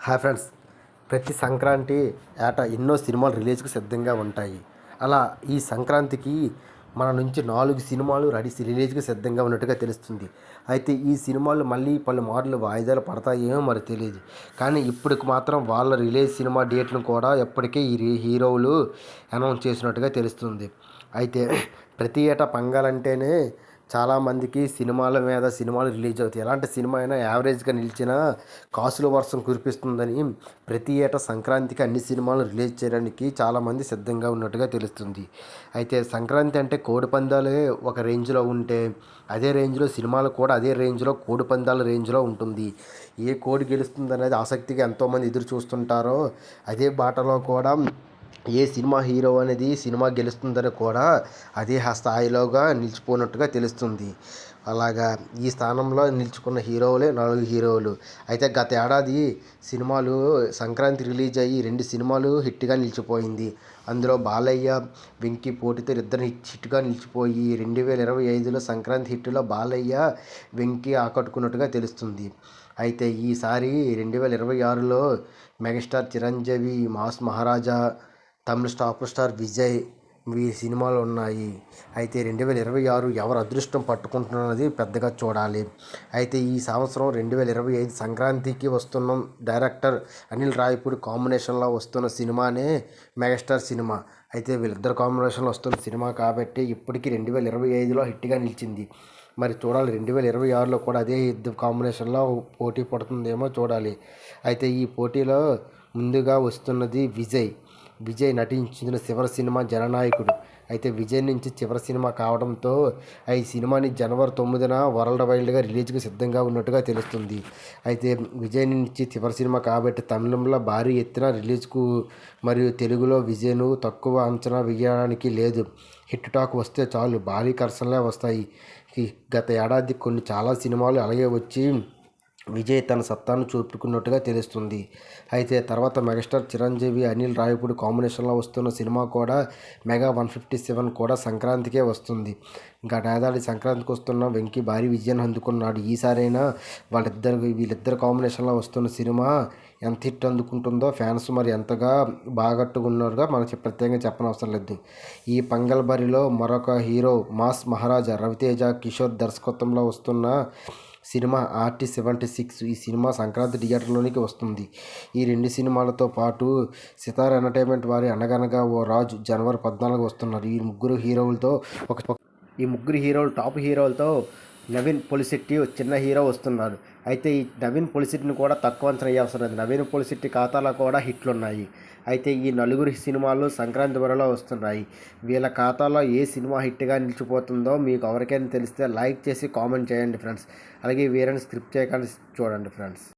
Hi friends ప్రతి సంక్రాంతి ఏటా ఎన్నో సినిమాలు రిలీజ్కి సిద్ధంగా ఉంటాయి. అలా ఈ సంక్రాంతికి మన నుంచి నాలుగు సినిమాలు రెడీ రిలీజ్కి సిద్ధంగా ఉన్నట్టుగా తెలుస్తుంది. అయితే ఈ సినిమాలు మళ్ళీ పలుమార్లు వాయిదాలు పడతాయేమో మరి తెలియదు కానీ ఇప్పటికి మాత్రం వాళ్ళ రిలీజ్ సినిమా డేట్ను కూడా ఎప్పటికే ఈ హీరోలు అనౌన్స్ చేసినట్టుగా తెలుస్తుంది. అయితే ప్రతి ఏటా పంగాలంటేనే చాలామందికి సినిమాల మీద సినిమాలు రిలీజ్ అవుతాయి. ఎలాంటి సినిమా అయినా యావరేజ్గా నిలిచిన కాసుల వర్షం కురిపిస్తుందని ప్రతి ఏటా సంక్రాంతికి అన్ని సినిమాలు రిలీజ్ చేయడానికి చాలామంది సిద్ధంగా ఉన్నట్టుగా తెలుస్తుంది. అయితే సంక్రాంతి అంటే కోడిపందాలే ఒక రేంజ్లో ఉంటే అదే రేంజ్లో సినిమాలు కూడా అదే రేంజ్లో కోడిపందాల రేంజ్లో ఉంటుంది. ఏ కోడి గెలుస్తుంది అనేది ఆసక్తిగా ఎంతోమంది ఎదురు చూస్తుంటారో అదే బాటలో కూడా ఏ సినిమా హీరో అనేది సినిమా గెలుస్తుందని కూడా అదే ఆ స్థాయిలోగా నిలిచిపోయినట్టుగా తెలుస్తుంది. అలాగా ఈ స్థానంలో నిలుచుకున్న హీరోలే నాలుగు హీరోలు. అయితే గత ఏడాది సినిమాలు సంక్రాంతి రిలీజ్ అయ్యి రెండు సినిమాలు హిట్గా నిలిచిపోయింది. అందులో బాలయ్య వెంకీ పోటీతో ఇద్దరు హిట్గా నిలిచిపోయి రెండు వేల ఇరవై ఐదులో సంక్రాంతి హిట్లో బాలయ్య వెంకీ ఆకట్టుకున్నట్టుగా తెలుస్తుంది. అయితే ఈసారి రెండు వేల ఇరవై ఆరులో megastar Chiranjeevi mass Maharaja Tamil stop star Vijay ఈ సినిమాలు ఉన్నాయి. అయితే రెండు వేల ఇరవై ఆరు ఎవరు అదృష్టం పట్టుకుంటున్నది పెద్దగా చూడాలి. అయితే ఈ సంవత్సరం రెండు వేల ఇరవై ఐదు సంక్రాంతికి వస్తున్న డైరెక్టర్ అనిల్ రాయపూడి కాంబినేషన్లో వస్తున్న సినిమానే మెగాస్టార్ సినిమా. అయితే వీళ్ళిద్దరు కాంబినేషన్లో వస్తున్న సినిమా కాబట్టి ఇప్పటికీ రెండు వేల ఇరవై ఐదులో హిట్గా నిలిచింది. మరి చూడాలి రెండు వేల ఇరవై ఆరులో కూడా అదే ఇద్దరు కాంబినేషన్లో పోటీ పడుతుందేమో చూడాలి. అయితే ఈ పోటీలో ముందుగా వస్తున్నది విజయ్. విజయ్ నటించిన చివరి సినిమా జననాయకుడు. అయితే విజయ్ నుంచి చివరి సినిమా కావడంతో ఈ సినిమాని జనవరి తొమ్మిదిన వరల్డ్ వైల్డ్గా రిలీజ్కి సిద్ధంగా ఉన్నట్టుగా తెలుస్తుంది. అయితే విజయ్ నుంచి చివరి సినిమా కాబట్టి తమిళంలో భారీ ఎత్తున రిలీజ్కు మరియు తెలుగులో విజయ్ను తక్కువ అంచనా వేయడానికి లేదు. హిట్ టాక్ వస్తే చాలు భారీ కర్షణలే వస్తాయి. గత ఏడాది కొన్ని చాలా సినిమాలు అలాగే వచ్చి విజయ్ తన సత్తాను చూపుకున్నట్టుగా తెలుస్తుంది. అయితే తర్వాత మెగాస్టార్ చిరంజీవి అనిల్ రాయపూడి కాంబినేషన్లో వస్తున్న సినిమా కూడా మెగా వన్ ఫిఫ్టీ సెవెన్ కూడా సంక్రాంతికే వస్తుంది. గత ఏడాది సంక్రాంతికి వస్తున్న వెంకీ భారీ విజయాన్ని అందుకున్నాడు. ఈసారైనా వాళ్ళిద్దరు వీళ్ళిద్దరు కాంబినేషన్లో వస్తున్న సినిమా ఎంత హిట్ అందుకుంటుందో ఫ్యాన్స్ మరి ఎంతగా బాగట్టుకున్నారుగా మనకి ప్రత్యేకంగా చెప్పనవసరం లేదు. ఈ పంగల్ బరిలో మరొక హీరో మాస్ మహారాజా రవితేజ కిషోర్ దర్శకత్వంలో వస్తున్న సినిమా ఆర్టీ సెవెంటీ సిక్స్ ఈ సినిమా సంక్రాంతి థియేటర్లోనికి వస్తుంది. ఈ రెండు సినిమాలతో పాటు సితార్ ఎంటర్టైన్మెంట్ వారి అనగనగా ఓ రాజు జనవరి పద్నాలుగు వస్తున్నారు. ఈ ముగ్గురు హీరోలతో ఒక ఈ ముగ్గురు హీరోలు టాప్ హీరోలతో నవీన్ పొలిశెట్టి చిన్న హీరో వస్తున్నారు. అయితే ఈ నవీన్ పొలిశెట్టిని కూడా తక్కువ అంచనా అవసరం లేదు. నవీన్ పొలిశెట్టి ఖాతాలో కూడా హిట్లు ఉన్నాయి అయితే ఈ నలుగురు సినిమాలు సంక్రాంతి వరలో వస్తున్నాయి. వీళ్ళ ఖాతాలో ఏ సినిమా హిట్గా నిలిచిపోతుందో మీకు ఎవరికైనా తెలిస్తే లైక్ చేసి కామెంట్ చేయండి ఫ్రెండ్స్. అలాగే వీరని స్క్రిప్ట్ చేయకుండా చూడండి ఫ్రెండ్స్.